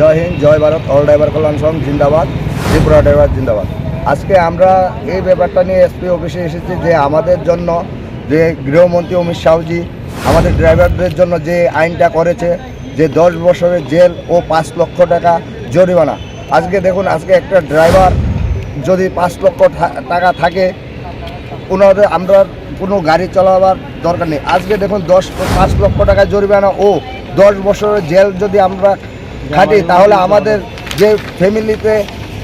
জয় হিন্দ, জয় Bharat all driver Kalyan সংঘ জিন্দাবাদ, Tripura driver জিন্দাবাদ। আজকে আমরা এই ব্যাপারটা নিয়ে এসপি অফিসে এসেছি যে আমাদের জন্য যে গৃহমন্ত্রী অমিত শাহজি, আমাদের ড্রাইভারদের জন্য যে আইনটা করেছে, যে দশ বছরের জেল ও পাঁচ লক্ষ টাকা জরিমানা। আজকে দেখুন, আজকে একটা ড্রাইভার যদি পাঁচ লক্ষ টাকা থাকে, ওনাদের আমরা কোনো গাড়ি চালাবার দরকার নেই। আজকে দেখুন, দশ, পাঁচ লক্ষ টাকা জরিমানা ও দশ বছরের জেল যদি আমরা খাটি তাহলে আমাদের যে ফ্যামিলিতে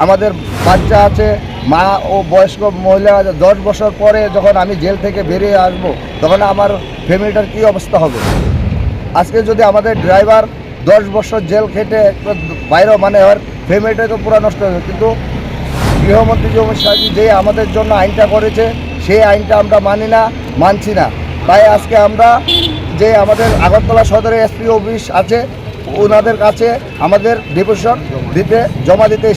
আমাদের বাচ্চা আছে মা ও বয়স্ক মহিলা আছে দশ বছর পরে যখন আমি জেল থেকে বেরিয়ে আসব তখন আমার ফ্যামিলিটার কী অবস্থা হবে? আজকে যদি আমাদের ড্রাইভার দশ বছর জেল খেটে বাইরেও মানে আমার ফ্যামিলিটা তো পুরো নষ্ট হবে কিন্তু গৃহমন্ত্রী যে অমিত শাহজি যে আমাদের জন্য আইনটা করেছে সেই আইনটা আমরা মানি না মানছি না। তাই আজকে আমরা যে আমাদের আগরতলা সদরে এসপি অফিস আছে ওনাদের কাছে আমাদের ডিপোজিশন দিতে জমা দিতে